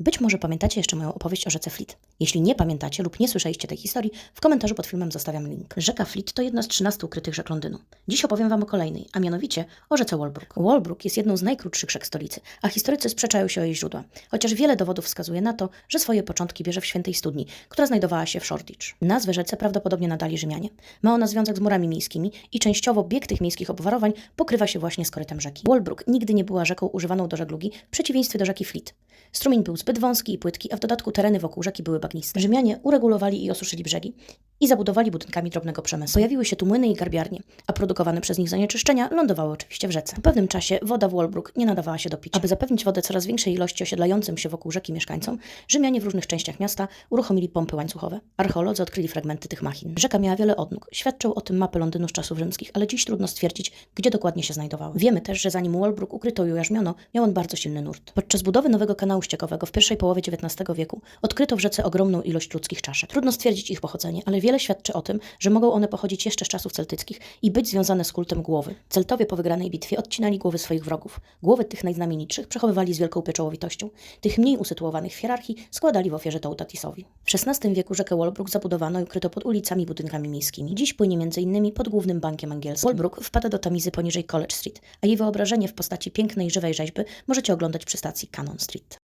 Być może pamiętacie jeszcze moją opowieść o rzece Fleet. Jeśli nie pamiętacie lub nie słyszeliście tej historii, w komentarzu pod filmem zostawiam link. Rzeka Fleet to jedna z 13 ukrytych rzek Londynu. Dziś opowiem Wam o kolejnej, a mianowicie o rzece Walbrook. Walbrook jest jedną z najkrótszych rzek stolicy, a historycy sprzeczają się o jej źródła, chociaż wiele dowodów wskazuje na to, że swoje początki bierze w świętej studni, która znajdowała się w Shoreditch. Nazwę rzece prawdopodobnie nadali Rzymianie. Ma ona związek z murami miejskimi i częściowo bieg tych miejskich obwarowań pokrywa się właśnie z korytem rzeki. Walbrook nigdy nie była rzeką używaną do żeglugi, w przeciwieństwie do rzeki Fleet. Strumień był zbyt wąski i płytki, a w dodatku tereny wokół rzeki były bagniste. Rzymianie uregulowali i osuszyli brzegi i zabudowali budynkami drobnego przemysłu. Pojawiły się tu młyny i garbiarnie, a produkowane przez nich zanieczyszczenia lądowały oczywiście w rzece. Po pewnym czasie woda w Walbrook nie nadawała się do picia. Aby zapewnić wodę coraz większej ilości osiedlającym się wokół rzeki mieszkańcom, Rzymianie w różnych częściach miasta uruchomili pompy łańcuchowe. Archeolodzy odkryli fragmenty tych machin. Rzeka miała wiele odnóg. Świadczą o tym mapy Londynu z czasów rzymskich, ale dziś trudno stwierdzić, gdzie dokładnie się znajdowały. Wiemy też, że zanim Walbrook ukryto i ujarzmiono, miał on bardzo silny nurt. Podczas budowy nowego kanału ściekowego w pierwszej połowie XIX wieku odkryto w rzece ogromną ilość ludzkich czaszek. Trudno stwierdzić ich pochodzenie, ale wiele świadczy o tym, że mogą one pochodzić jeszcze z czasów celtyckich i być związane z kultem głowy. Celtowie po wygranej bitwie odcinali głowy swoich wrogów. Głowy tych najznamienitszych przechowywali z wielką pieczołowitością. Tych mniej usytuowanych w hierarchii składali w ofierze Tautatisowi. W XVI wieku rzekę Walbrook zabudowano i ukryto pod ulicami budynkami miejskimi. Dziś płynie m.in. pod głównym bankiem angielskim. Walbrook wpada do Tamizy poniżej College Street, a jej wyobrażenie w postaci pięknej, żywej rzeźby możecie oglądać przy stacji Cannon Street.